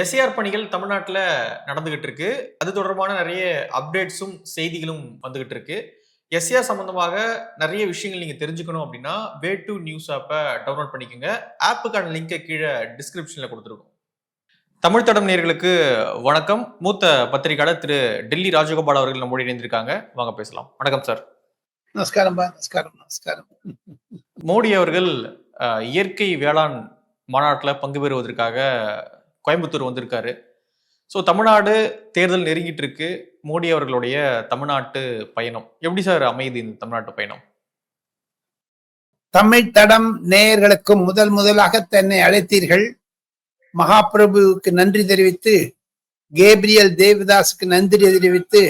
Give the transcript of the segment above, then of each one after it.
SAR பணிகள் தமிழ்நாட்டில் நடந்துகிட்டு இருக்கு அது தொடர்பான நிறைய அப்டேட்ஸும் செய்திகளும் வந்துகிட்டு இருக்கு எஸ்ஏஆர் சம்பந்தமாக நிறைய விஷயங்கள் நீங்க தெரிஞ்சுக்கணும் அப்படின்னா வே டு நியூஸ் ஆப்பை டவுன்லோட் பண்ணிக்கோங்க. ஆப்புக்கான லிங்கை கீழே டிஸ்கிரிப்ஷன்ல கொடுத்துருக்கோம். தமிழ் தடம் நேர்களுக்கு வணக்கம். மூத்த பத்திரிகையாளர் திரு டெல்லி ராஜகோபால் அவர்கள் நம்மோடு இணைந்திருக்காங்க. வாங்க பேசலாம். வணக்கம் சார். நமஸ்காரம் நமஸ்காரம் நமஸ்காரம். மோடி அவர்கள் இயற்கை வேளாண் மாநாட்டில் பங்கு பெறுவதற்காக கோயம்புத்தூர் வந்திருக்காரு. ஸோ தமிழ்நாடு தேர்தல் நெருங்கிட்டு இருக்கு மோடி அவர்களுடைய தமிழ்நாட்டு பயணம். எப்படி சார் அமையுது இந்த தமிழ்நாட்டு பயணம்? தமிழ் தடம் நேயர்களுக்கும் முதல் முதலாக தன்னை அழைத்தீர்கள். மகாபிரபுவுக்கு நன்றி தெரிவித்து கேப்ரியல் தேவதாஸுக்கு நன்றி தெரிவித்து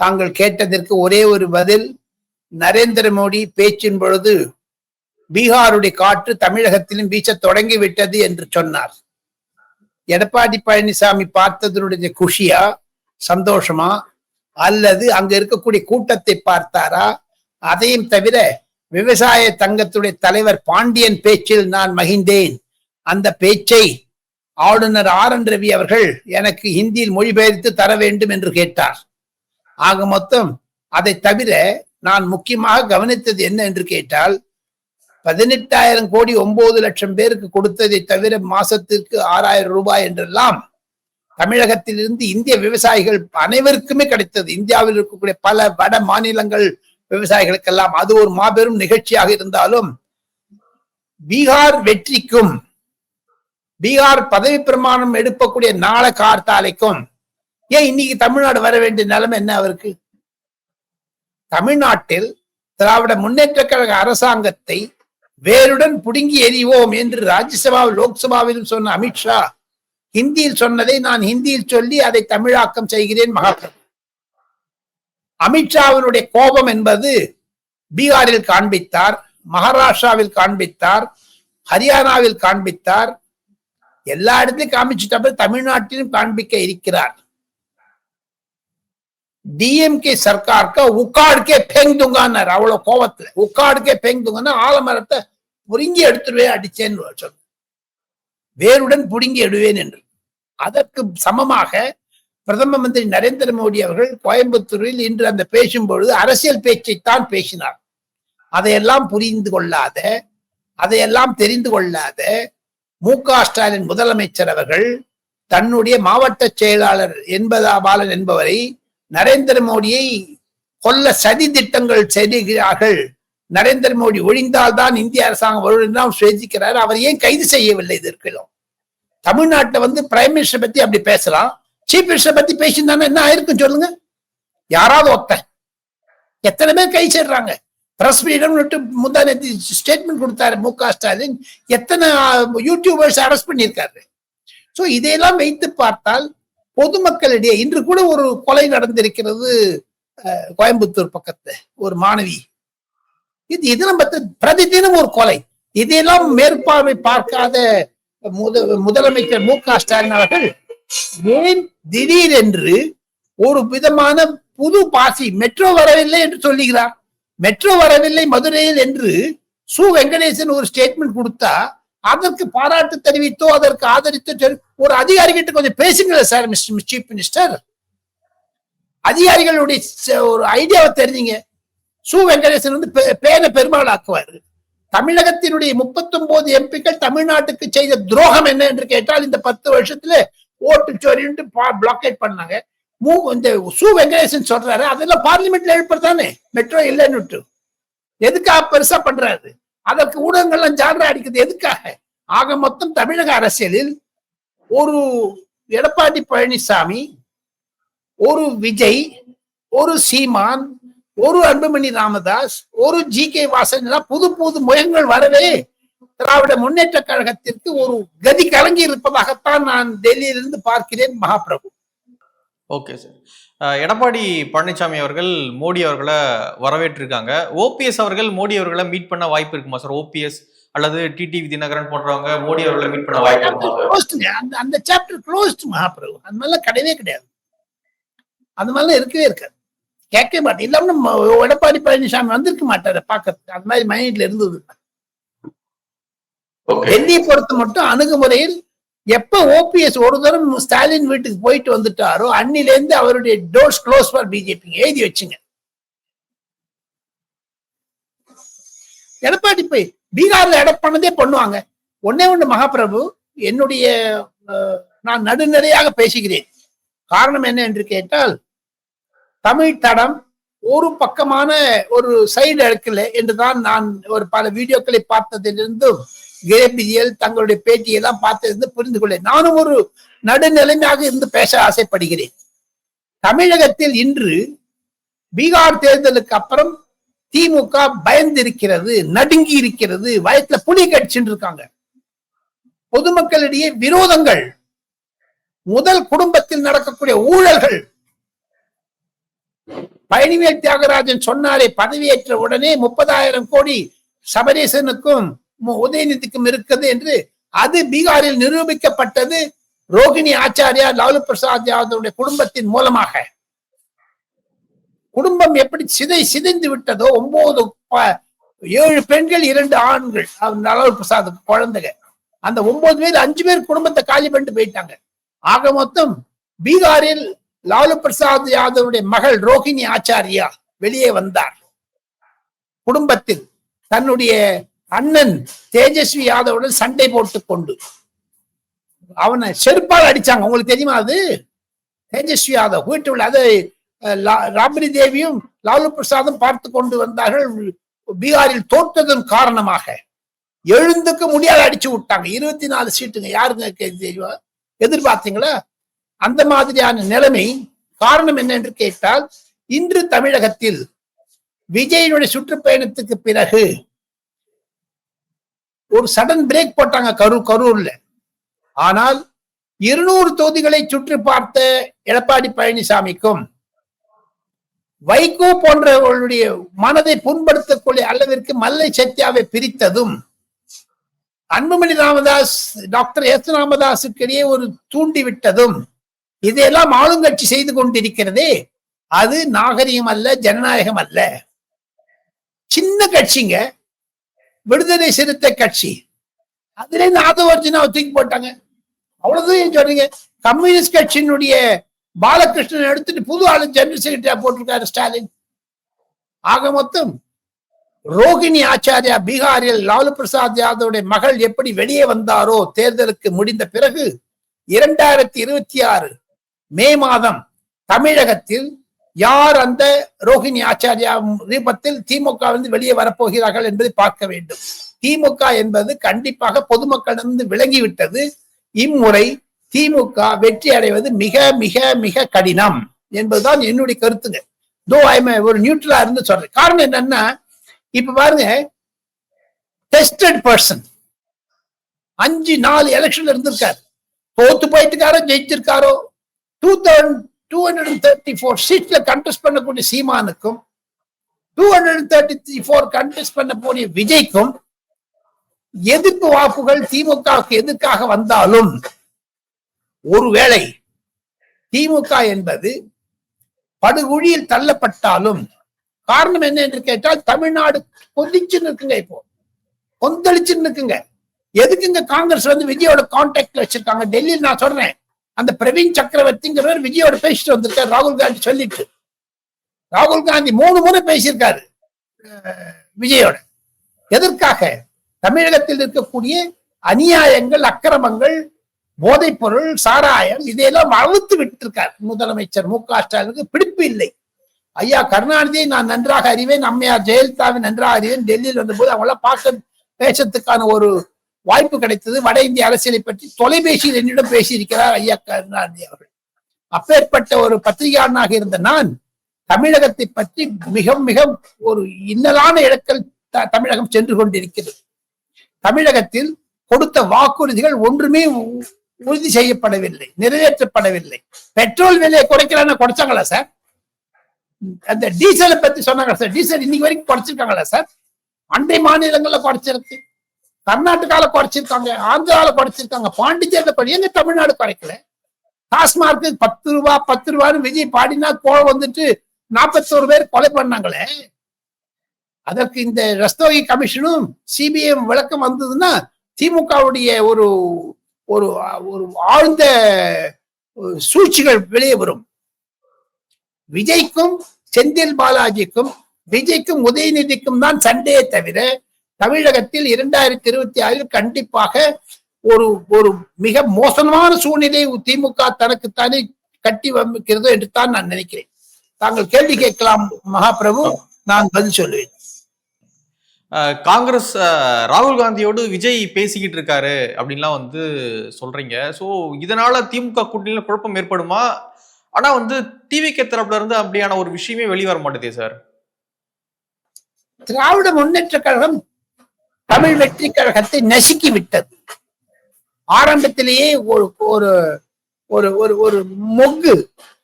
தாங்கள் கேட்டதற்கு ஒரே ஒரு பதில் நரேந்திர மோடி பேச்சின் பொழுது பீகாருடைய காற்று தமிழகத்திலும் வீச தொடங்கிவிட்டது என்று சொன்னார். எடப்பாடி பழனிசாமி பார்த்ததனுடைய குஷியா சந்தோஷமா? அல்லது அங்க இருக்கக்கூடிய கூட்டத்தை பார்த்தாரா? அதையும் தவிர விவசாய தங்கத்துடைய தலைவர் பாண்டியன் பேச்சில் நான் மகிழ்ந்தேன். அந்த பேச்சை ஆளுநர் ஆர் என் ரவி அவர்கள் எனக்கு ஹிந்தியில் மொழிபெயர்த்து தர வேண்டும் என்று கேட்டார். ஆக மொத்தம் அதை தவிர நான் முக்கியமாக கவனித்தது என்ன என்று கேட்டால் பதினெட்டாயிரம் கோடி ஒன்பது லட்சம் பேருக்கு கொடுத்ததை தவிர மாசத்திற்கு ஆறாயிரம் ரூபாய் என்றெல்லாம் தமிழகத்திலிருந்து இந்திய விவசாயிகள் அனைவருக்குமே கிடைத்தது. இந்தியாவில் இருக்கக்கூடிய பல வட மாநிலங்கள் விவசாயிகளுக்கெல்லாம் அது ஒரு மாபெரும் நிகழ்ச்சியாக இருந்தாலும் பீகார் வெற்றிக்கும் பீகார் பதவி பிரமாணம் எடுக்கக்கூடிய நாள கார்த்தாலைக்கும் ஏன் இன்னைக்கு தமிழ்நாடு வர வேண்டிய நிலைமை என்ன அவருக்கு? தமிழ்நாட்டில் திராவிட முன்னேற்ற கழக அரசாங்கத்தை வேருடன் புடுங்கி எறிவோம் என்று ராஜ்யசபா லோக்சபாவிலும் சொன்ன அமித்ஷா ஹிந்தியில் சொன்னதை நான் ஹிந்தியில் சொல்லி அதை தமிழாக்கம் செய்கிறேன் மகாபிரபு அமித்ஷாவினுடைய கோபம் என்பது பீகாரில் காண்பித்தார் மகாராஷ்டிராவில் காண்பித்தார் ஹரியானாவில் காண்பித்தார் எல்லா இடத்திலும் காமிச்சிட்ட தமிழ்நாட்டிலும் காண்பிக்க இருக்கிறார். டிஎம்கே சர்க்கார்க்க உக்காடுக்கே பேங் துங்கான்னார் அவ்வளவு கோபத்துல உக்காடுக்கே பேங் துங்கன்னா ஆலமரத்தை புடுங்கி எடுத்துருவேன் அடிச்சேன்னு சொல்லு வேருடன் புடுங்கி எடுவேன் என்று அதற்கு சமமாக பிரதம மந்திரி நரேந்திர மோடி அவர்கள் கோயம்புத்தூரில் இன்று அந்த பேசும் பொழுது அரசியல் பேச்சைத்தான் பேசினார் அதையெல்லாம் புரிந்து கொள்ளாத அதையெல்லாம் தெரிந்து கொள்ளாத மு க ஸ்டாலின் முதலமைச்சர் அவர்கள் தன்னுடைய மாவட்ட செயலாளர் என்பதா பாலன் என்பவரை நரேந்திர மோடியை கொல்ல சதி திட்டங்கள் செய்கிறார்கள் நரேந்திர மோடி ஒழிந்தால் தான் இந்திய அரசாங்கம் வரும் என்று அவர் ஏன் கைது செய்யவில்லை இதற்கிலும்? தமிழ்நாட்டை வந்து பிரைம் மினிஸ்டர் பத்தி அப்படி பேசலாம். சீஃப் மினிஸ்டர் பத்தி பேசியிருந்தானே என்ன ஆயிருக்கும் சொல்லுங்க. யாராவது ஒருத்தன். எத்தனை பேர் கை சேர்றாங்க. பிரஸ் ஃப்ரீடம் முந்தா ஸ்டேட்மெண்ட் கொடுத்தாரு மு க ஸ்டாலின். எத்தனை யூடியூபர்ஸ் அரெஸ்ட் பண்ணியிருக்காரு. ஸோ இதையெல்லாம் வைத்து பார்த்தால் பொதுமக்களிடையே இன்று கூட ஒரு கொலை நடந்திருக்கிறது கோயம்புத்தூர் பக்கத்து ஒரு மாணவி. இது இது நம்ம பிரதி பிரதிதினம் ஒரு கொலை. இதையெல்லாம் மேற்பார்வை பார்க்காத முத முதலமைச்சர் மு க ஸ்டாலின் அவர்கள் ஏன் திடீரென்று ஒரு விதமான புது பாசி மெட்ரோ வரவில்லை என்று சொல்லுகிறார். மெட்ரோ வரவில்லை மதுரையில் என்று சு. வெங்கடேசன் ஒரு ஸ்டேட்மெண்ட் கொடுத்தா அதற்கு பாராட்டு தெரிவித்தோ அதற்கு ஆதரித்தோ ஒரு அதிகாரி கிட்ட கொஞ்சம் பேசுங்களேன் சார் மிஸ்டர் சீஃப் மினிஸ்டர். அதிகாரிகளுடைய ஒரு ஐடியாவை தெரிஞ்சுங்க. சு. வெங்கடேசன் வந்து பே- பேரை பெருமாள் ஆக்குவாரு தமிழகத்தினுடைய 39 எம்பிக்கள் தமிழ்நாட்டுக்கு செய்த துரோகம் என்ன என்று கேட்டால் இந்த பத்து வருஷத்துல ஓட்டு சொரின்ட்டு பிளாக்கேட் பண்ணாங்க. மூ இந்த சு. வெங்கடேசன் சொல்றாரு அதெல்லாம் பார்லிமெண்ட்ல எழுப்புறதானே மெட்ரோ இல்லைன்னு எதுக்காக பெருசா பண்றாரு? அதற்கு ஊடகங்கள்லாம் ஜால்ரா அடிக்கிறது எதுக்காக? ஆக மொத்தம் தமிழக அரசியலில் ஒரு எடப்பாடி பழனிசாமி ஒரு விஜய் ஒரு சீமான் ஒரு அன்புமணி ராமதாஸ் ஒரு ஜி கே வாசன் எல்லாம் புது புது முயங்கள் வரவே திராவிட முன்னேற்ற கழகத்திற்கு ஒரு கதி கலங்கி இருப்பதாகத்தான் நான் டெல்லியிலிருந்து பார்க்கிறேன் மகாபிரபு. ஓகே சார் எடப்பாடி பழனிசாமி அவர்கள் மோடி அவர்களை வரவேற்றிருக்காங்க. ஓபிஎஸ் அவர்கள் மோடி அவர்களை மீட் பண்ண வாய்ப்பு இருக்குமா சார் ஓபிஎஸ் அல்லது டிடிவி தினகரன் போன்றவங்க மோடி அவர்களை மீட் பண்ண வாய்ப்பு. அந்த அந்த சாப்டர் க்ளோஸ்ட் மகாபிரபு. அந்த மாதிரிலாம் கிடையவே கிடையாது. அந்த மாதிரிலாம் இருக்கவே இருக்காது. கேட்கவே மாட்டேன். இல்லாம நம்ம எடப்பாடி பழனிசாமி வந்திருக்க மாட்டாரு பாக்கிறதுக்கு அந்த மாதிரி மைண்ட்ல இருந்தது. ஓகே டெல்லியை பொறுத்த மட்டும் அணுகுமுறையில் எப்ப ஓபிஎஸ் ஒரு தரம் ஸ்டாலின் வீட்டுக்கு போயிட்டு வந்துட்டாரோ அன்னிலேருந்து அவருடைய டோர்ஸ் க்ளோஸ் ஃபார் பிஜேபி எழுதி வச்சுங்க. எடப்பாடி போய் பீகார்ல எடப்பானதே பண்ணுவாங்க. ஒன்னே ஒண்ணு மகாபிரபு என்னுடைய நான் நடுநிலையாக பேசுகிறேன். காரணம் என்ன என்று கேட்டால் தமிழ் தடம் ஒரு பக்கமான ஒரு சைடு எடுக்கல என்றுதான் நான் ஒரு பல வீடியோக்களை பார்த்ததிலிருந்தும் கிரேபிதியல் தங்களுடைய பேட்டியெல்லாம் பார்த்ததிலிருந்து புரிந்து கொள்ள நானும் ஒரு நடுநிலைமையாக இருந்து பேச ஆசைப்படுகிறேன். தமிழகத்தில் இன்று பீகார் தேர்தலுக்கு அப்புறம் திமுக பயந்திருக்கிறது நடுங்கி இருக்கிறது வயத்துல புலி கடிச்சுட்டு இருக்காங்க. பொதுமக்களிடையே விரோதங்கள் முதல் குடும்பத்தில் நடக்கக்கூடிய ஊழல்கள். பழனிவேல் தியாகராஜன் சொன்னாரே பதவியேற்ற உடனே முப்பதாயிரம் கோடி சபரீசனுக்கும் உதயநிதிக்கும் இருக்குது என்று அது பீகாரில் நிரூபிக்கப்பட்டது ரோகிணி ஆச்சாரியா லாலு பிரசாத் யாதவுடைய குடும்பத்தின் மூலமாக. குடும்பம் எப்படி சிதை சிதைந்து விட்டதோ ஒன்பது ஏழு பெண்கள் இரண்டு ஆண்கள். லாலு பிரசாத் குழந்தைங்க அந்த ஒன்பது பேர் அஞ்சு பேர் குடும்பத்தை காலி பண்ணிட்டு போயிட்டாங்க. ஆக மொத்தம் பீகாரில் லாலு பிரசாத் யாதவுடைய மகள் ரோஹிணி ஆச்சாரியா வெளியே வந்தார். குடும்பத்தில் தன்னுடைய அண்ணன் தேஜஸ்வி யாதவுடன் சண்டை போட்டு கொண்டு. அவனை செருப்பால் அடிச்சாங்க. உங்களுக்கு தெரியுமா அது? தேஜஸ்வி யாதவ் வீட்டு உள்ள அதை அஹ், லா- ராப்ரி தேவியும் லாலு பிரசாதும் பார்த்து கொண்டு வந்தார்கள். பீகாரில் தோற்றதன் காரணமாக. எழுந்துக்க முடியாத அடிச்சு விட்டாங்க. இருபத்தி நாலு சீட்டுங்க. யாருங்க கே- தெரியுமா எதிர்பார்த்தீங்களா? அந்த மாதிரியான நிலைமை காரணம் என்ன என்று கேட்டால் இன்று தமிழகத்தில் விஜயனுடைய சுற்றுப்பயணத்துக்கு பிறகு ஒரு சடன் பிரேக் போட்டாங்க கரூர் கரூர்ல. ஆனால் இருநூறு தொகுதிகளை சுற்றி பார்த்த எடப்பாடி பழனிசாமிக்கும் வைகோ போன்றவர்களுடைய மனதை புண்படுத்தக்கூடிய அளவிற்கு மல்லை சத்யாவை பிரித்ததும் அன்புமணி ராமதாஸ் டாக்டர் எஸ் ராமதாஸுக்கு இடையே ஒரு தூண்டி விட்டதும் இதையெல்லாம் ஆளுங்கட்சி செய்து கொண்டிருக்கிறதே அது நாகரிகம் அல்ல ஜனநாயகம் அல்ல. சின்ன கட்சிங்க விடுதலை சிறுத்தை கட்சி. அதுல இருந்து தூக்கி போட்டாங்க. அவ்வளவுதான் சொல்றீங்க? கம்யூனிஸ்ட் கட்சியினுடைய பாலகிருஷ்ணன் எடுத்துட்டு புது ஆளு ஜெனரல் செக்ரட்டரியா போட்டிருக்காரு ஸ்டாலின். ஆக மொத்தம் ரோகிணி ஆச்சாரியா பீகாரில் லாலு பிரசாத் யாதவுடைய மகள் எப்படி வெளியே வந்தாரோ தேர்தலுக்கு முடிந்த பிறகு இரண்டாயிரத்தி இருபத்தி ஆறு மே மாதம் தமிழகத்தில் யார் அந்த ரோஹிணி ஆச்சாரியா ரூபத்தில் திமுக வந்து வெளியே வரப்போகிறார்கள் என்பதை பார்க்க வேண்டும். திமுக என்பது கண்டிப்பாக பொதுமக்களிடமிருந்து விளங்கிவிட்டது இம்முறை திமுக வெற்றி அடைவது மிக மிக மிக கடினம் என்பதுதான் என்னுடைய கருத்துங்க. தோ ஐம் ஒரு நியூட்ரலா இருந்து சொல்றேன். காரணம் என்னன்னா இப்ப பாருங்க டெஸ்டட் பர்சன் அஞ்சு நாலு எலெக்ஷன்ல இருந்திருக்காரு. தோத்து போயிட்டுக்காரோ ஜெயிச்சிருக்காரோ two thousand two hundred thirty four சீட்ல கண்டெஸ்ட் பண்ணக்கூடிய சீமானுக்கும் two hundred thirty four contest பண்ணக்கூடிய விஜய்க்கும் எதிர்ப்பு வாக்குகள் திமுகவுக்கு எதிர்க்காக வந்தாலும் ஒருவேளை திமுக என்பது படுகுழியில் தள்ளப்பட்டாலும் காரணம் என்ன என்று கேட்டால் தமிழ்நாடு கொதிச்சு நிற்குங்க இப்போ. கொந்தளிச்சு நிற்குங்க எதுக்குங்க காங்கிரஸ் வந்து விஜயோட கான்டாக்ட்ல வச்சிருக்காங்க? டெல்லியில் நான் சொல்றேன். அந்த பிரவீன் சக்கரவர்த்திங்கிறவர் விஜயோட பேசிட்டு வந்திருக்காரு ராகுல் காந்தி சொல்லிட்டு. ராகுல் காந்தி மூணு முறை பேசியிருக்காரு விஜயோட. எதற்காக? தமிழகத்தில் இருக்கக்கூடிய அநியாயங்கள் அக்கிரமங்கள் போதைப் பொருள் சாராயம் இதையெல்லாம் அழுத்து விட்டிருக்கார் முதலமைச்சர் மு க ஸ்டாலினுக்கு பிடிப்பு இல்லை. ஐயா கருணாநிதியை நான் நன்றாக அறிவேன் அம்மையார் ஜெயலலிதாவை நன்றாக அறிவேன் டெல்லியில் வந்தபோது அவங்கள பார்க்க பேசத்துக்கான ஒரு வாய்ப்பு கிடைத்தது. வட இந்திய அரசியலை பற்றி தொலைபேசியில் என்னிடம் பேசியிருக்கிறார் ஐயா கருணாநிதி அவர்கள். அப்பேற்பட்ட ஒரு பத்திரிகையாளனாக இருந்த நான் தமிழகத்தை பற்றி மிக மிக ஒரு இன்னலான இடத்தில் த- தமிழகம் சென்று கொண்டிருக்கிறது. தமிழகத்தில் கொடுத்த வாக்குறுதிகள் ஒன்றுமே உ- உறுதி செய்யப்படவில்லை நிறைவேற்றப்படவில்லை. பெட்ரோல் விலையை குறைக்கலாம்னு குறைச்சாங்களா சார்? அந்த டீசலை பத்தி சொன்னாங்க சார்? டீசல் இன்னைக்கு வரைக்கும் குறைச்சிருக்காங்களா சார்? அண்டை மாநிலங்கள்ல குறைச்சிருக்கு. கர்நாடகால குறைச்சிருக்காங்க ஆந்திரால குறைச்சிருக்காங்க பாண்டிச்சேரியில குறை- எங்க தமிழ்நாடு குறைக்கல? டாஸ்மார்க்கு பத்து ரூபா பத்து ரூபான்னு விஜய் பாடினா கோவம் வந்துட்டு நாற்பத்தோரு பேர் கொலை பண்ணாங்களே. அதற்கு இந்த ரஸ்தோகி கமிஷனும் சிபிஐ விளக்கம் வந்ததுன்னா திமுகவுடைய ஒரு ஒரு ஒரு ஆழ்ந்த சூழ்ச்சிகள் வெளியே வரும். விஜய்க்கும் செந்தில் பாலாஜிக்கும் விஜய்க்கும் உதயநிதிக்கும் தான் சண்டையே தவிர தமிழகத்தில் இரண்டாயிரத்தி இருபத்தி ஆறில் கண்டிப்பாக ஒரு ஒரு மிக மோசமான சூழ்நிலை திமுக தனக்குத்தானே கட்டி வம்பிக்கிறது என்று தான் நான் நினைக்கிறேன். தாங்கள் கேள்வி கேட்கலாம் மகாபிரபு. நான் பதில் சொல்லுவேன். காங்கிரஸ் ராகுல் காந்தியோடு விஜய் பேசிக்கிட்டு இருக்காரு அப்படின்லாம் வந்து சொல்றீங்க. சோ இதனால திமுக கூட்டணியில குழப்பம் ஏற்படுமா? ஆனா வந்து டிவிகே தரப்புல இருந்து அப்படியான ஒரு விஷயமே வெளியே வர மாட்டேதே சார். திராவிட முன்னேற்ற கழகம் தமிழ் வெற்றி கழகத்தை நசுக்கி விட்டது ஆரம்பத்திலேயே ஒரு ஒரு ஒரு ஒரு ஒரு மொக்கு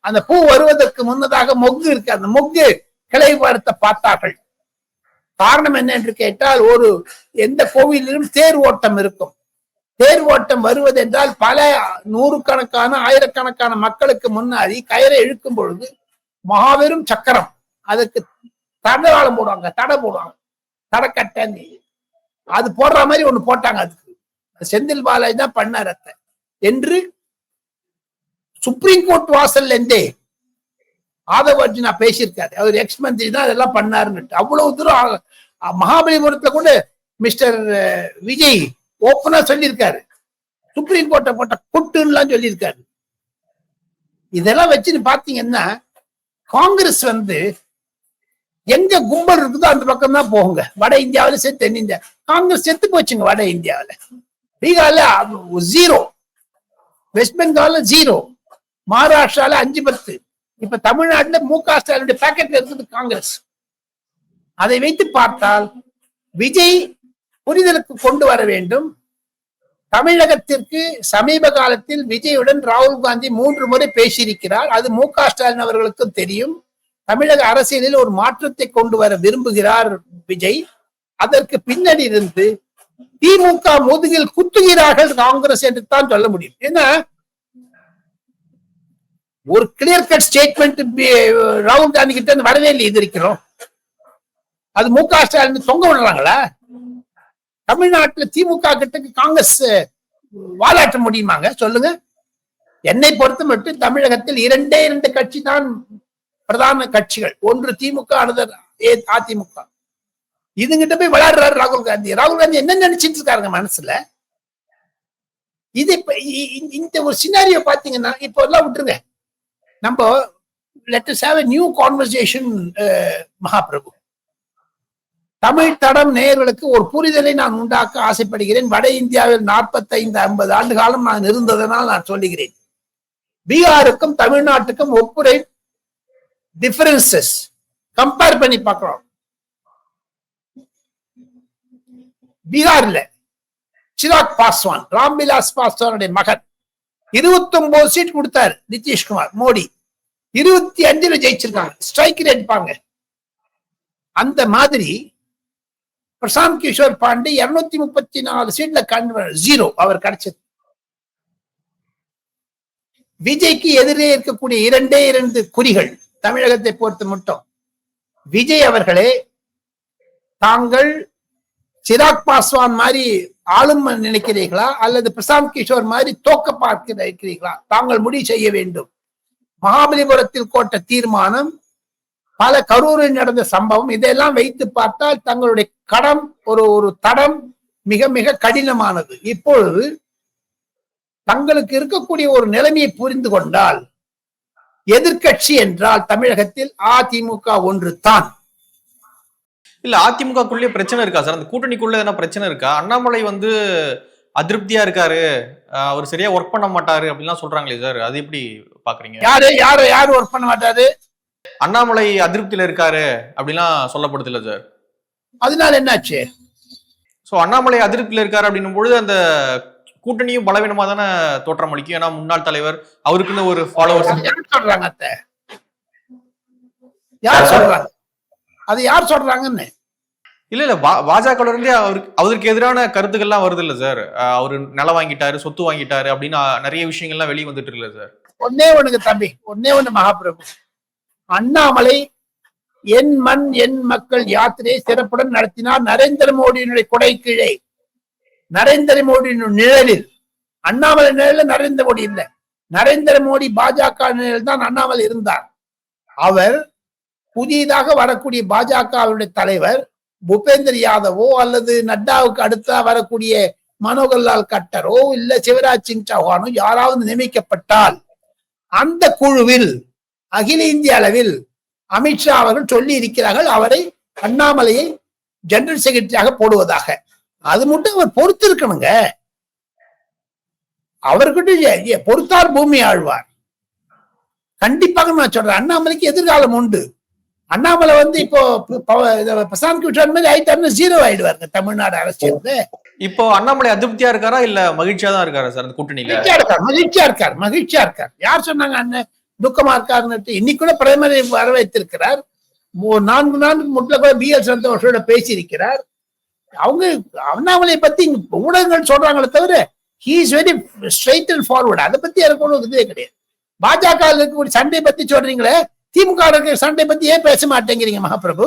அந்த பூ வருவதற்கு முன்னதாக மொக்கு இருக்கு. அந்த மொக்கு கிளை பார்த்த பார்த்தார்கள். காரணம் என்ன என்று கேட்டால் ஒரு எந்த கோவிலிலும் தேர் ஓட்டம் இருக்கும். தேர் ஓட்டம் வருவதென்றால் பல நூறுக்கணக்கான ஆயிரக்கணக்கான மக்களுக்கு முன்னாடி கயிறை இழுக்கும் பொழுது மகாபெரும் சக்கரம். அதுக்கு தடவாளம் போடுவாங்க தடை போடுவாங்க. தடைக்கட்டன்னு அது போடுற மாதிரி ஒண்ணு போட்டாங்க அதுக்கு. செந்தில் பாலாஜி தான் பண்ணார் அத்தை என்று சுப்ரீம் கோர்ட் வாசல்ல இருந்தே ஆதவ அர்ஜுனா பேசியிருக்காரு. அவர் எக்ஸ் மந்திரி தான் அதெல்லாம் பண்ணாருன்னு அவ்வளவு தூரம் மகாபலிபுரத்துல கூட மிஸ்டர் விஜய் ஓப்பனா சொல்லியிருக்காரு. சுப்ரீம் கோர்ட்டை போட்ட குட்டுன்னுலாம் சொல்லியிருக்காரு. இதெல்லாம் வச்சுன்னு பாத்தீங்கன்னா காங்கிரஸ் வந்து எங்க கும்பல் இருக்குதோ அந்த பக்கம் தான் போகுங்க. வட இந்தியாவில சரி தென்னிந்தியா காங்கிரஸ் செத்து போச்சுங்க வட இந்தியாவில. பீகார்ல ஜீரோ வெஸ்ட் பெங்கால்ல ஜீரோ மகாராஷ்டிரால அஞ்சு பத்து. இப்ப தமிழ்நாட்டுல மு க ஸ்டாலினுடைய பேக்கெட்ல இருக்குது காங்கிரஸ். அதை வைத்து பார்த்தால் விஜய் புரிதலுக்கு கொண்டு வர வேண்டும். தமிழகத்திற்கு சமீப காலத்தில் விஜயுடன் ராகுல் காந்தி மூன்று முறை பேசியிருக்கிறார். அது மு க ஸ்டாலின் அவர்களுக்கும் தெரியும். தமிழக அரசியலில் ஒரு மாற்றத்தை கொண்டு வர விரும்புகிறார் விஜய். அதற்கு பின்னாடி இருந்து திமுக முதுகில் குத்துகிறார்கள் காங்கிரஸ் என்று தான் சொல்ல முடியும். ஏன்னா ஒரு கிளியர் கட் ஸ்டேட்மெண்ட் ராகுல் காந்தி கிட்ட வரவே இல்லை இது இருக்கிறோம் அது மு க ஸ்டாலின் தொங்க விடுறாங்களா? தமிழ்நாட்டுல திமுக கிட்ட காங்கிரஸ் வாலாற்ற முடியுமாங்க? சொல்லுங்க. என்னை பொறுத்த மட்டும் தமிழகத்தில் இரண்டே இரண்டு கட்சி தான் பிரதான கட்சிகள். ஒன்று திமுக அனுதர் அதிமுக. இதுங்கிட்ட போய் விளையாடுறாரு ராகுல் காந்தி. ராகுல் காந்தி என்ன நினைச்சிட்டு இருக்காருங்க மனசுல? இது இப்ப இ- இந்த ஒரு சினாரியோ பாத்தீங்கன்னா இப்போ எல்லாம் விட்டுருங்க. நம்ம let us have new conversation Mahaprabhu. Tamil Thadam நேயர்களுக்கு ஒரு புரிதலை நான் உண்டாக்க ஆசைப்படுகிறேன். வட இந்தியாவில் 45 ஐம்பது ஆண்டு காலம் நான் இருந்ததனால் நான் சொல்லுகிறேன். பீகாருக்கும் தமிழ்நாட்டுக்கும் ஒப்புரை டிஃபரன்சஸ் கம்பேர் பண்ணி பார்க்கிறோம் பீகார்ல சிராக் பாஸ்வான் ராம்விலாஸ் பாஸ்வானுடைய மகன். இருபத்தி ஒன்பது சீட் கொடுத்தாரு நிதிஷ்குமார் மோடி. இருபத்தி அஞ்சுல ஜெயிச்சிருக்காங்க ஸ்ட்ரைக் அடிப்பாங்க அந்த மாதிரி பிரசாந்த் கிஷோர் பாண்டே இருநூத்தி முப்பத்தி நாலு சீட்ல கன்வர் ஜீரோ அவர் கிடைச்சது. விஜய்க்கு எதிரே இருக்கக்கூடிய இரண்டே இரண்டு குறிகள். தமிழகத்தை பொறுத்து மட்டும் விஜய் அவர்களே தாங்கள் சிராக் பாஸ்வான் மாதிரி ஆளும் நினைக்கிறீர்களா? அல்லது பிரசாந்த் கிஷோர் மாதிரி தோக்க பார்க்க நினைக்கிறீர்களா? தாங்கள் முடிவு செய்ய வேண்டும். மகாபலிபுரத்தில் கோட்ட தீர்மானம் பல கரூரில் நடந்த சம்பவம் இதையெல்லாம் வைத்து பார்த்தால் தங்களுடைய கடம் ஒரு ஒரு தடம் மிக மிக கடினமானது. இப்பொழுது தங்களுக்கு இருக்கக்கூடிய ஒரு நிலைமையை புரிந்து கொண்டால் எதிர்க்கட்சி என்றால் தமிழகத்தில் அதிமுக ஒன்று தான் இல்ல அதிமுகக்குள்ளேயே பிரச்சனை இருக்கா சார்? அந்த கூட்டணிக்குள்ள எதனா பிரச்சனை இருக்கா? அண்ணாமலை வந்து அதிருப்தியா இருக்காரு. அவர் சரியா ஒர்க் பண்ண மாட்டாரு அப்படின்லாம் சொல்றாங்களே சார். அது எப்படி பாக்குறீங்க? யாரு யாரு யாரு ஒர்க் பண்ண மாட்டாரு? அண்ணாமலை அதிருப்தியில இருக்காரு அப்படிலாம் சொல்லப்படுது இல்ல சார். அதனால என்னாச்சு? சோ அண்ணாமலை அதிருப்தியில இருக்காரு அப்படின்னும் பொழுது அந்த கூட்டணியும் பலவீனமா தானே தோற்றம் அளிக்கும்? ஏன்னா முன்னாள் தலைவர் அவருக்குன்னு ஒரு ஃபாலோவர்ஸ் யார் சொல்றாங்க அத்தை? யார் சொல்றாங்க? அது யார் சொல்றாங்கன்னு? இல்ல இல்ல பா- பாஜகல இருந்தே அவருக்கு அவருக்கு எதிரான கருத்துக்கள்லாம் வருது இல்ல சார். அவரு நிலம் வாங்கிட்டாரு சொத்து வாங்கிட்டாரு அப்படின்னு நிறைய விஷயங்கள்லாம் வெளியே வந்துட்டு இருக்குல்ல சார். ஒன்னே ஒண்ணுங்க தம்பி ஒன்னே ஒண்ணு மகாபிரபு. அண்ணாமலை என் மண் என் மக்கள் யாத்திரையை சிறப்புடன் நடத்தினார் நரேந்திர மோடியினுடைய கொடை கீழே. நரேந்திர மோடியின் நிழலில் அண்ணாமலை நிழலில் நரேந்திர மோடி இல்லை. நரேந்திர மோடி பாஜக நிலையில் தான் அண்ணாமலை இருந்தார். அவர் புதிதாக வரக்கூடிய பாஜகவுடைய தலைவர் பூபேந்தர் யாதவோ அல்லது நட்டாவுக்கு அடுத்தா வரக்கூடிய மனோகர்லால் கட்டரோ இல்ல சிவராஜ் சிங் சௌஹானோ யாராவது நியமிக்கப்பட்டால் அந்த குழுவில் அகில இந்திய அளவில் அமித்ஷா அவர்கள் சொல்லி இருக்கிறார்கள் அவரை அண்ணாமலையை ஜெனரல் செக்ரட்டரியாக போடுவதாக. அது மட்டும் அவர் பொறுத்து இருக்கணுங்க அவர்கிட்ட பொறுத்தார் பூமி ஆழ்வார். கண்டிப்பாக நான் சொல்றேன் அண்ணாமலைக்கு எதிர்காலம் உண்டு. அண்ணாமலை வந்து இப்போ பிரசாந்த் கிஷோர் மாதிரி ஆயிட்டாருன்னு ஜீரோ ஆயிடுவாருங்க தமிழ்நாடு அரசியல் இப்போ அண்ணாமலை அதிருப்தியா இருக்காரா இல்ல மகிழ்ச்சியா தான் இருக்காரா சார் அந்த கூட்டணியில? மகிழ்ச்சியா இருக்கார் மகிழ்ச்சியா இருக்கார் மகிழ்ச்சியா இருக்கார். யார் சொன்னாங்க அண்ணன் துக்கமா இருக்காருன்னுட்டு இன்னைக்கு கூட பிரதமரை வர வைத்திருக்கிறார் மூ- நான்கு நான்கு முட்ல கூட பி எல் சந்தோஷோட பேசியிருக்கிறார். அவங்க அண்ணாமலை பத்தி ஊடகங்கள் சொல்றாங்களே தவிர he's is very straight and forward அதை பத்தி எனக்கு ஒன்றும் இதே கிடையாது. பாஜக இருக்கக்கூடிய சண்டை பத்தி சொல்றீங்களே திமுக இருக்கிற சண்டை பத்தி ஏன் பேச மாட்டேங்கிறீங்க மகாபிரபு?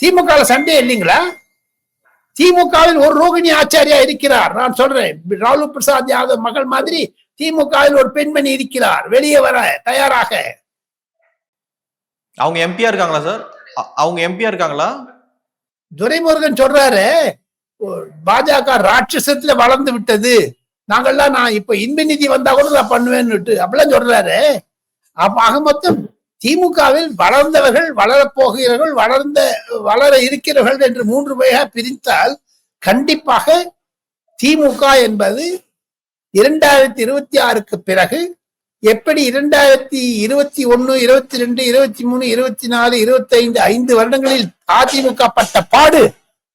திமுக சண்டை இல்லைங்களா? திமுகவில் ஒரு ரோகிணி ஆச்சாரியா இருக்கிறார். நான் சொல்றேன் ராலு பிரசாத் யாதவ் மகள் மாதிரி திமுகவில் ஒரு பெண்மணி இருக்கிறார். வெளியே வர தயாராக. அவங்க எம்பியா இருக்காங்களா சார் அவங்க எம்பியா இருக்காங்களா? துரைமுருகன் சொல்றாரு பாஜக ராட்சசத்துல வளர்ந்து விட்டது. நாங்கள்லாம் நான் இப்ப நிதி வந்தா கூட நான் பண்ணுவேன்னுட்டு அப்படிலாம் சொல்றாரு. அப்ப ஆக மொத்தம் திமுகவில் வளர்ந்தவர்கள் வளரப்போகிறவர்கள் வளர்ந்த வளர இருக்கிறவர்கள் என்று மூன்று வகையாக பிரித்தால் கண்டிப்பாக திமுக என்பது இரண்டாயிரத்தி இருபத்தி ஆறுக்கு பிறகு எப்படி இரண்டாயிரத்தி இருபத்தி ஒன்னு இருபத்தி ரெண்டு இருபத்தி மூணு இருபத்தி நாலு இருபத்தி ஐந்து ஐந்து வருடங்களில் அதிமுக பட்ட பாடு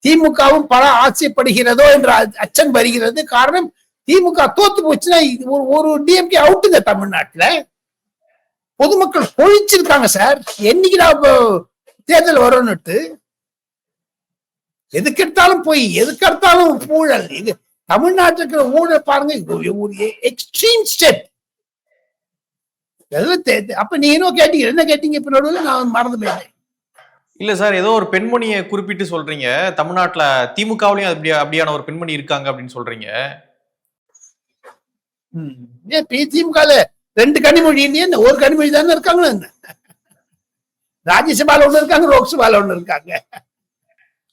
திமுகவும் பல ஆசைப்படுகிறதோ என்ற அச்சம் வருகிறது. காரணம் திமுக தோத்து போச்சுன்னா இது ஒரு ஒரு டிஎம்கே அவுட்டுங்க தமிழ்நாட்டுல. பொதுமக்கள் பொழிச்சிருக்காங்க சார். என்னைக்கு நான் தேர்தல் வரும்னுட்டு. எதுக்கு எடுத்தாலும் போய் எதுக்கு எடுத்தாலும் ஊழல். இது தமிழ்நாட்டில் இருக்கிற ஊழல் பாருங்க ஒரு எக்ஸ்ட்ரீம் ஸ்டெப் அப்ப நீ என்ன கேட்டீங்க? என்ன கேட்டீங்க இப்ப நடுவில்? நான் மறந்து போயிட்டேன். இல்ல சார் ஏதோ ஒரு பெண்மணியை குறிப்பிட்டு சொல்றீங்க. தமிழ்நாட்டுல திமுகவுலயும் அப்படியா அப்படியான ஒரு பெண்மணி இருக்காங்க அப்படின்னு சொல்றீங்க. ஏன் பி திமுகல ரெண்டு கனிமொழி இல்லையே? ஒரு கனிமொழி தானே இருக்காங்க என்ன? ராஜ்யசபால ஒண்ணு இருக்காங்க லோக்சபால ஒண்ணு இருக்காங்க.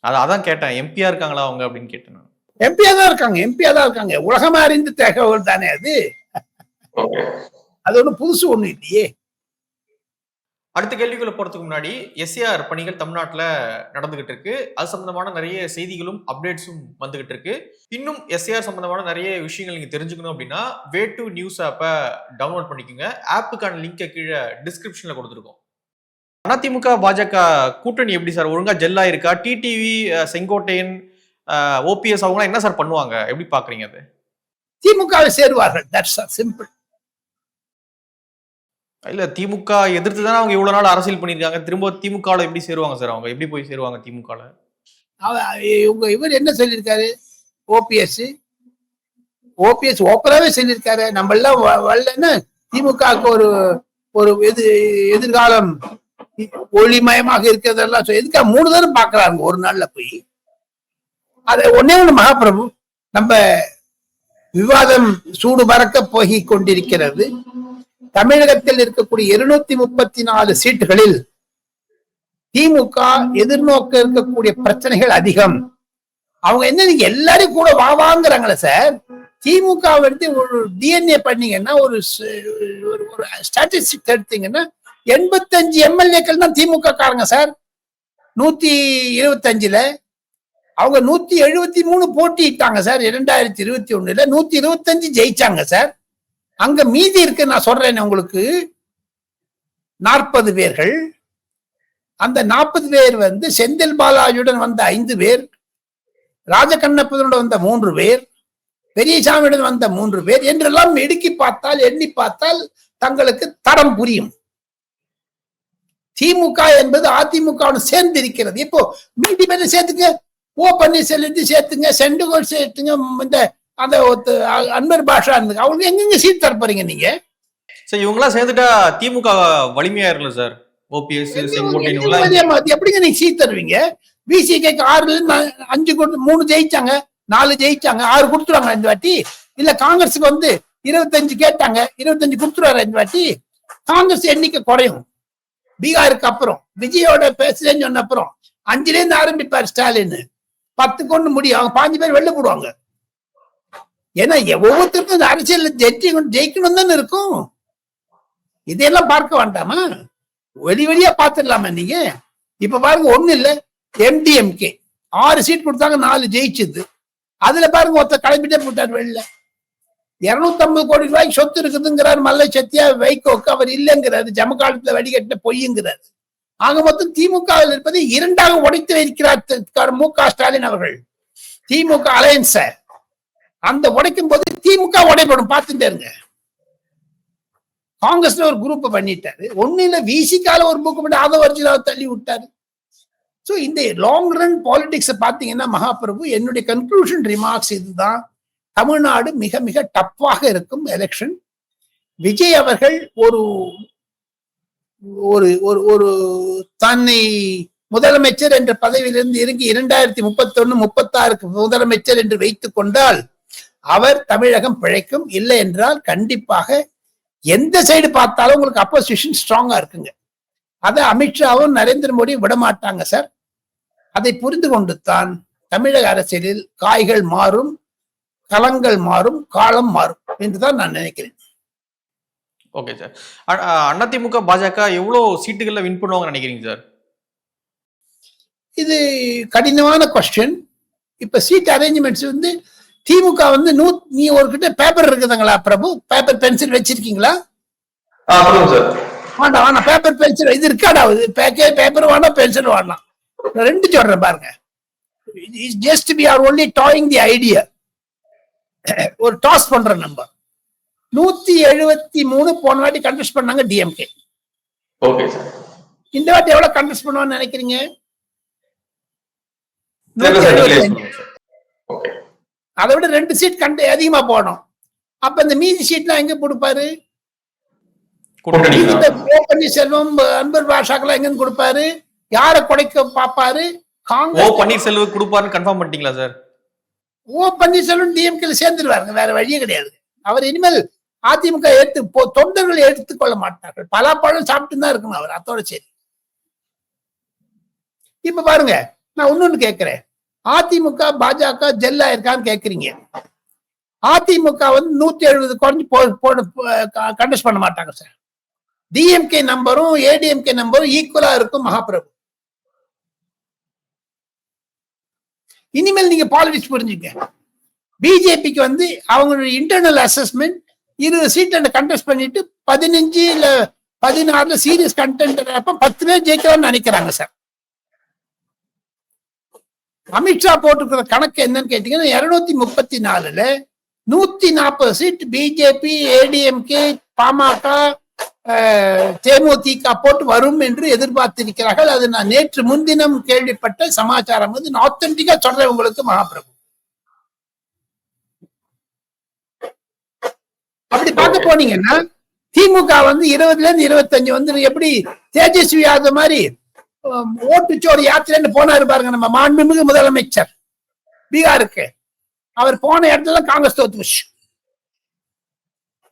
அது அதான் கேட்டேன். எம்பியா இருக்காங்களா அவங்க அப்படின்னு கேட்டேன். எம்பியா தான் இருக்காங்க எம்பியா தான் இருக்காங்க. உலகமா அறிந்த தகவல் தானே அது. அது ஒண்ணும் புதுசு ஒண்ணு இல்லையே. அடுத்த கேள்விக்குள்ள போறதுக்கு முன்னாடி எஸ்ஏஆர் பணிகள் தமிழ்நாட்டுல நடந்துகிட்டு இருக்கு. அது சம்பந்தமான நிறைய செய்திகளும் அப்டேட்ஸும் வந்துகிட்டு இருக்கு. இன்னும் எஸ்ஏஆர் சம்பந்தமான நிறைய விஷயங்கள் நீங்க தெரிஞ்சுக்கணும் அப்படின்னா வே டு நியூஸ் ஆப்பை டவுன்லோட் பண்ணிக்கோங்க. ஆப்புக்கான லிங்கை கீழே டிஸ்கிரிப்ஷன்ல கொடுத்துருக்கோம். அதிமுக பாஜக கூட்டணி எப்படி சார்? ஒழுங்கா ஜெல்லா இருக்கா டிடிவி செங்கோட்டையன் ஓபிஎஸ் அவங்க என்ன சார் பண்ணுவாங்க? எப்படி பாக்குறீங்க அது? திமுகவை சேருவார்கள். தட்ஸ் சிம்பிள் இல்ல திமுக எதிர்த்து தானே அவங்க இவ்வளவு நாள் அரசியல் பண்ணிருக்காங்க திரும்ப திமுகவில் எப்படி சேருவாங்க சார் அவங்க? எப்படி போய் சேருவாங்க திமுகல? இவங்க இவர் என்ன சொல்லியிருக்காரு? ஓபிஎஸ். ஓபிஎஸ் ஓப்பனாவே சொல்லியிருக்காரு. நம்ம எல்லாம் வ- வரலன்னா திமுகவுக்கு ஒரு ஒரு எது எதிர்காலம் ஒளிமயமாக இருக்கிறதெல்லாம் சொல்லி- எதுக்கா மூணு தரம் பாக்குறாங்க ஒரு நாள்ல போய்? அது ஒன்னே ஒண்ணு மகாபிரபு நம்ம விவாதம் சூடு பறக்க போய் கொண்டிருக்கிறது. தமிழகத்தில் இருக்கக்கூடிய இருநூத்தி முப்பத்தி நாலு சீட்டுகளில் திமுக எதிர்நோக்க இருக்கக்கூடிய பிரச்சனைகள் அதிகம். அவங்க என்ன நீங்க எல்லாரும் கூட வா வாங்குறாங்களே சார்? திமுக எடுத்து ஒரு டிஎன்ஏ பண்ணீங்கன்னா ஒரு ஒரு ஸ்டாட்டிஸ்டிக் எடுத்தீங்கன்னா எண்பத்தஞ்சு எம்எல்ஏக்கள் தான் திமுக காரங்க சார். நூத்தி இருபத்தஞ்சுல அவங்க நூத்தி எழுபத்தி மூணு போட்டிட்டாங்க சார் இரண்டாயிரத்தி இருபத்தி ஒண்ணுல. நூத்தி இருபத்தஞ்சு ஜெயிச்சாங்க சார். அங்க மீதி இருக்கு நான் சொல்றேன் உங்களுக்கு. நாற்பது பேர்கள். அந்த நாற்பது பேர் வந்து செந்தில் பாலாஜியுடன் வந்த ஐந்து பேர் ராஜகண்ணப்பனுடன் வந்த மூன்று பேர் பெரியசாமியுடன் வந்த மூன்று பேர் என்றெல்லாம் இடுக்கி பார்த்தால் எண்ணி பார்த்தால் தங்களுக்கு தரம் புரியும். திமுக என்பது அதிமுக சேர்ந்து இருக்கிறது. இப்போ மீதி பேரை சேர்த்துங்க. ஓ பன்னீர்செல்வத்தை சேர்த்துங்க செண்டுகோல் சேர்த்துங்க இந்த அந்த ஒத்து- அ- அன்வர் பாஷா இருந்துங்க. அவங்களுக்கு எங்கெங்க சீட் தரப்போறீங்க நீங்க? சார் இவங்கெல்லாம் சேர்ந்துட்டா திமுக வலிமையா இருக்குல்ல சார். ஓபிஎஸ் எப்படிங்க நீங்க சீட் தருவீங்க? பிசிகேக்கு ஆறுல நா- அஞ்சு மூணு ஜெயிச்சாங்க நாலு ஜெயிச்சாங்க ஆறு கொடுத்துருவாங்க இந்த வாட்டி? இல்ல காங்கிரஸுக்கு வந்து இருபத்தஞ்சு கேட்டாங்க இருபத்தஞ்சு கொடுத்துருவாரு இந்த வாட்டி? காங்கிரஸ் எண்ணிக்கை குறையும். பீகாருக்கு அப்புறம் விஜயோட பேசுறேன்னு சொன்ன அப்புறம் அஞ்சுல இருந்து ஆரம்பிப்பார் ஸ்டாலின் பத்துக்கு ஒண்ணு முடியும். அவங்க பாஞ்சு பேர் வெளில போடுவாங்க. ஏன்னா ஒவ்வொருத்தருக்கும் இந்த அரசியல் ஜெயிக்கணும் ஜெயிக்கணும் தானே இருக்கும். இதையெல்லாம் பார்க்க வேண்டாமா? வெளி வெளியா பார்த்துடலாமா நீங்க? இப்ப பாருங்க ஒண்ணு இல்ல. எம்டிஎம்கே ஆறு சீட் கொடுத்தாங்க நாலு ஜெயிச்சது. அதுல பாருங்க ஒருத்தர் கிளம்பிட்டே போட்டார் வெளில. இருநூத்தி ஐம்பது கோடி ரூபாய்க்கு சொத்து இருக்குதுங்கிறார் மல்ல சத்தியா வைகோக்கு அவர் இல்லைங்கிறாரு. ஜம காலத்துல வடிகட்டின பொய்யுங்கிறாரு. ஆக மொத்தம் திமுகவில் இருப்பதை இரண்டாக உடைத்து வைக்கிறார் மு க ஸ்டாலின் அவர்கள். திமுக அலையன்ஸ. அந்த உடைக்கும் போது திமுக உடைப்படும் பார்த்துட்டே இருங்க. காங்கிரஸ்ல ஒரு குரூப் பண்ணிட்டாரு. ஒண்ணு இல்ல விசிக்கால ஒரு புக் பண்ணி அதை ஒரிஜினலாக தள்ளி விட்டாரு. சோ இந்த லாங் ரன் பாலிடிக்ஸ் பாத்தீங்கன்னா மகாபிரபு என்னுடைய கன்க்ளூஷன் ரிமார்க்ஸ் இதுதான். தமிழ்நாடு மிக மிக டப்பாக இருக்கும் எலெக்ஷன் விஜய் அவர்கள் ஒரு ஒரு ஒரு ஒரு தன்னை முதலமைச்சர் என்ற பதவியிலிருந்து இறங்கி இரண்டாயிரத்தி முப்பத்தி ஒன்னு முப்பத்தாறுக்கு முதலமைச்சர் என்று வைத்துக் கொண்டால் அவர் தமிழகம் பிழைக்கும் இல்லை என்றால் கண்டிப்பாக எந்த சைடு பார்த்தாலும் உங்களுக்கு அப்போசிஷன் ஸ்ட்ராங்கா இருக்குங்க. அதை அமித்ஷாவும் நரேந்திர மோடி விட மாட்டாங்க சார் அதை புரிந்து கொண்டு தான் தமிழக அரசியலில் காய்கள் மாறும் களங்கள் மாறும் காலம் மாறும் என்றுதான் நான் நினைக்கிறேன். ஓகே சார் அதிமுக பாஜக எவ்வளவு சீட்டுகள்ல வின் பண்ணுவாங்கன்னு நினைக்கிறீங்க சார் இது கடினமான கொஸ்டின் இப்ப சீட் அரேஞ்ச்மெண்ட்ஸ் வந்து திமுக வந்து நூ நீ ஒரு கிட்ட பேப்பர் இருக்குதுங்களா பிரபு? பேப்பர் பென்சில் வச்சிருக்கீங்களா? வேண்டாம் வேணாம் பேப்பர் பென்சில் இது இருக்காடா இது பேப்பர் வேணாம் பென்சில் வேணாம் ரெண்டு சொல்றேன் பாருங்க. Just be are only toying the idea ஒரு டாஸ் பண்றோம் நம்ம. நூத்தி எழுபத்தி மூணு போன வாட்டி கண்டெஸ்ட் பண்ணாங்க டிஎம்கே இந்த வாட்டி எவ்வளவு கண்டெஸ்ட் பண்ணுவான்னு நினைக்கிறீங்க? அதை விட ரெண்டு சீட் கண்டு அதிகமா போனோம் அப்ப இந்த மீதி சீட்லாம் எங்க கொடுப்பாரு? பன்னீர்செல்வம் அன்பர் பாஷாக்கெல்லாம் எங்கன்னு கொடுப்பாரு? யாரை குறைக்க பாப்பாரு காங்கிரஸ் பன்னீர்செல்வம் கொடுப்பாருன்னு கன்ஃபார்ம் பண்ணிட்டீங்களா சார் ஓ பன்னீர்செல்வம் டிஎம்கேல சேர்ந்துருவாருங்க வேற வழியே கிடையாது. அவர் இனிமேல் அதிமுக ஏற்று போ- தொண்டர்கள் எடுத்துக்கொள்ள மாட்டார்கள். பலாப்பழம் சாப்பிட்டு தான் இருக்கணும் அவர் அத்தோட சரி. இப்ப பாருங்க நான் இன்னொன்னு கேட்கிறேன். அதிமுக பாஜக ஜெல்லா இருக்கான்னு கேக்குறீங்க. அதிமுக வந்து நூத்தி எழுபது குறைஞ்சு போட கண்டஸ்ட் பண்ண மாட்டாங்க சார் டிஎம்கே நம்பரும் ஏடிஎம்கே நம்பரும் ஈக்குவலா இருக்கும் மகாபிரபு. இனிமேல் நீங்க பாலிடிக்ஸ் புரிஞ்சுங்க. பிஜேபிக்கு வந்து அவங்களுடைய இன்டர்னல் அசஸ்மெண்ட் இருபது சீட் கண்டெஸ்ட் பண்ணிட்டு பதினஞ்சு இல்ல பதினாறுல சீரியஸ் கண்டென்ட் பத்து பேர் ஜெயிக்கலாம்னு நினைக்கிறாங்க சார் அமித்ஷா போட்டிருக்கிற கணக்கு என்னன்னு கேட்டீங்கன்னா இருநூத்தி முப்பத்தி நாலுல நூத்தி நாற்பது seat BJP ADMK PMK DMDK போட்டு வரும் என்று எதிர்பார்த்திருக்கிறார்கள். அது நான் நேற்று முன்தினம் கேள்விப்பட்ட சமாச்சாரம் வந்து நான் ஆத்தென்டிக்கா சொல்றேன் உங்களுக்கு மகாபிரபு. அப்படி பார்க்க போனீங்கன்னா திமுக வந்து இருபதுல இருந்து இருபத்தஞ்சு வந்து எப்படி தேஜஸ்வி ஆகுது மாதிரி ஓட்டுச்சோறு யாத்திரைன்னு போனாரு பாருங்க நம்ம மாண்புமிகு முதலமைச்சர். பீகாருக்கு. அவர் போன இடத்துல காங்கிரஸ் தோத்து போச்சு.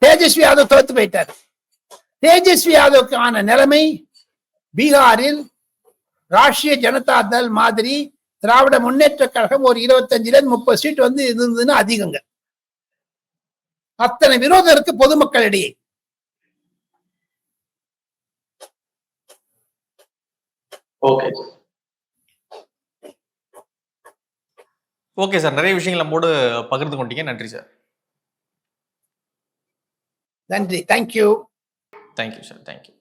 தேஜஸ்வி யாதவ் தோத்து போயிட்டார். தேஜஸ்வி யாதவுக்கான நிலைமை பீகாரில் ராஷ்டிரிய ஜனதா தள் மாதிரி திராவிட முன்னேற்ற கழகம் ஒரு இருபத்தஞ்சுல இருந்து முப்பது சீட் வந்து இருந்ததுன்னு அதிகங்க. அத்தனை விரோதம் இருக்கு பொதுமக்களிடையே. ஓகே ஓகே சார் நிறைய விஷயங்கள் நம்மோடு பகிர்ந்து கொண்டீங்க. நன்றி சார் நன்றி. Thank you thank you sir thank you